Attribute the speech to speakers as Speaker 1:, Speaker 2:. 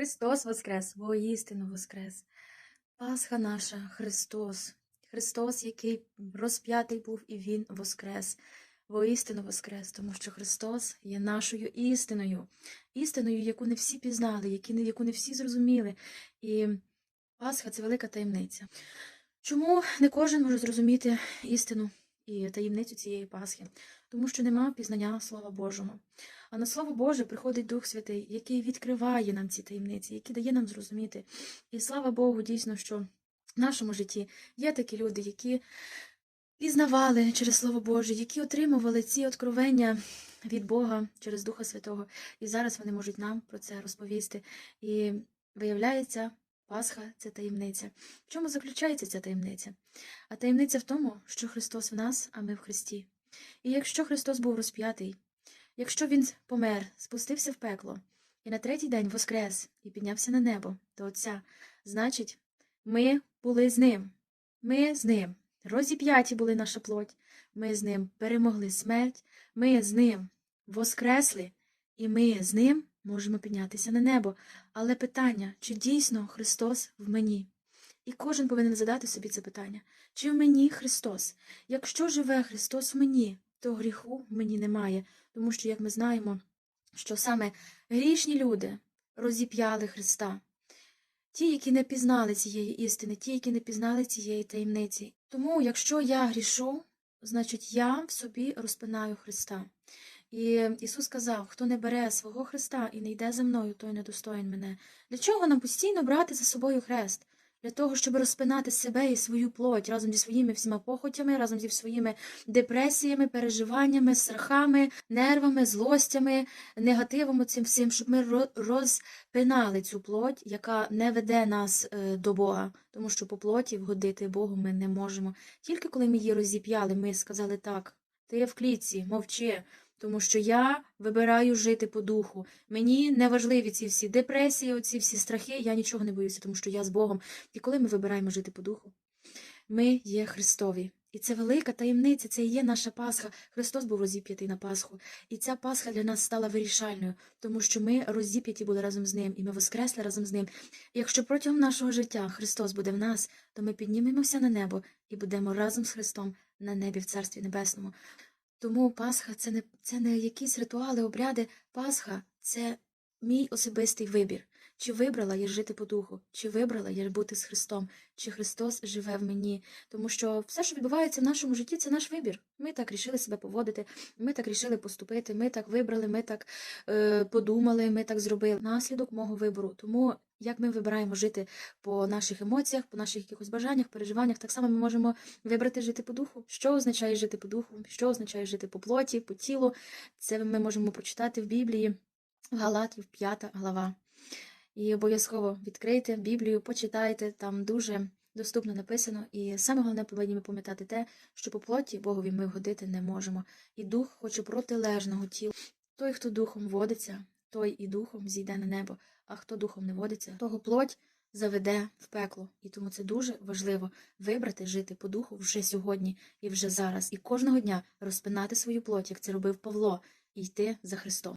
Speaker 1: Христос Воскрес, воістину Воскрес. Пасха наша, Христос. Христос, який розп'ятий був, і Він Воскрес. Воістину Воскрес, тому що Христос є нашою істиною, істиною, яку не всі пізнали, яку не всі зрозуміли. І Пасха це велика таємниця. Чому не кожен може зрозуміти істину і таємницю цієї Пасхи? Тому що нема пізнання Слова Божого. А на Слово Боже приходить Дух Святий, який відкриває нам ці таємниці, який дає нам зрозуміти. І слава Богу, дійсно, що в нашому житті є такі люди, які пізнавали через Слово Боже, які отримували ці откровення від Бога через Духа Святого. І зараз вони можуть нам про це розповісти. І виявляється, Пасха це таємниця. В чому заключається ця таємниця? А таємниця в тому, що Христос в нас, а ми в Христі. І якщо Христос був розп'ятий, якщо Він помер, спустився в пекло, і на третій день воскрес і піднявся на небо до Отця, значить, ми були з ним. Ми з ним. Розіп'яті були наша плоть. Ми з ним перемогли смерть, ми з ним воскресли, і ми з ним можемо піднятися на небо. Але питання, чи дійсно Христос в мені? І кожен повинен задати собі це питання: чи в мені Христос? Якщо живе Христос в мені, то гріху в мені немає, тому що, як ми знаємо, що саме грішні люди розіп'яли Христа. Ті, які не пізнали цієї істини, ті, які не пізнали цієї таємниці. Тому, якщо я грішу, значить я в собі розпинаю Христа. І Ісус сказав: хто не бере свого Христа і не йде за мною, той недостоїн мене. Для чого нам постійно брати за собою хрест? Для того, щоб розпинати себе і свою плоть разом зі своїми всіма похотями, разом зі своїми депресіями, переживаннями, страхами, нервами, злостями, негативом цим всім, щоб ми розпинали цю плоть, яка не веде нас е, до Бога, тому що по плоті вгодити Богу ми не можемо. Тільки коли ми її розіп'яли, ми сказали так, ти в клітці, мовчи. Тому що я вибираю жити по духу. Мені не важливі ці всі депресії, оці всі страхи. Я нічого не боюся, тому що я з Богом. І коли ми вибираємо жити по духу, ми є Христові. І це велика таємниця, це і є наша Пасха. Христос був розіп'ятий на Пасху. І ця Пасха для нас стала вирішальною, тому що ми розіп'яті були разом з ним, і ми воскресли разом з ним. Якщо протягом нашого життя Христос буде в нас, то ми піднімемося на небо і будемо разом з Христом на небі в Царстві Небесному. Тому Пасха це не, це не якісь ритуали, обряди. Пасха це мій особистий вибір. Чи вибрала я жити по духу, чи вибрала я бути з Христом, чи Христос живе в мені. Тому що все, що відбувається в нашому житті, це наш вибір. Ми так рішили себе поводити, ми так рішили поступити, ми так вибрали, ми так е, подумали, ми так зробили. Наслідок мого вибору. Тому як ми вибираємо жити по наших емоціях, по наших якихось бажаннях, переживаннях, так само ми можемо вибрати жити по духу. Що означає жити по духу? Що означає жити по плоті, по тілу? Це ми можемо прочитати в Біблії, в Галатів, 5 глава. І обов'язково відкрийте Біблію, почитайте, там дуже доступно написано. І саме головне повинні ми пам'ятати те, що по плоті Богові ми вгодити не можемо. І дух хоче протилежного тіла. Той, хто духом водиться, той і духом зійде на небо, а хто духом не водиться, того плоть заведе в пекло. І тому це дуже важливо вибрати жити по духу вже сьогодні і вже зараз, і кожного дня розпинати свою плоть, як це робив Павло, і йти за Христом.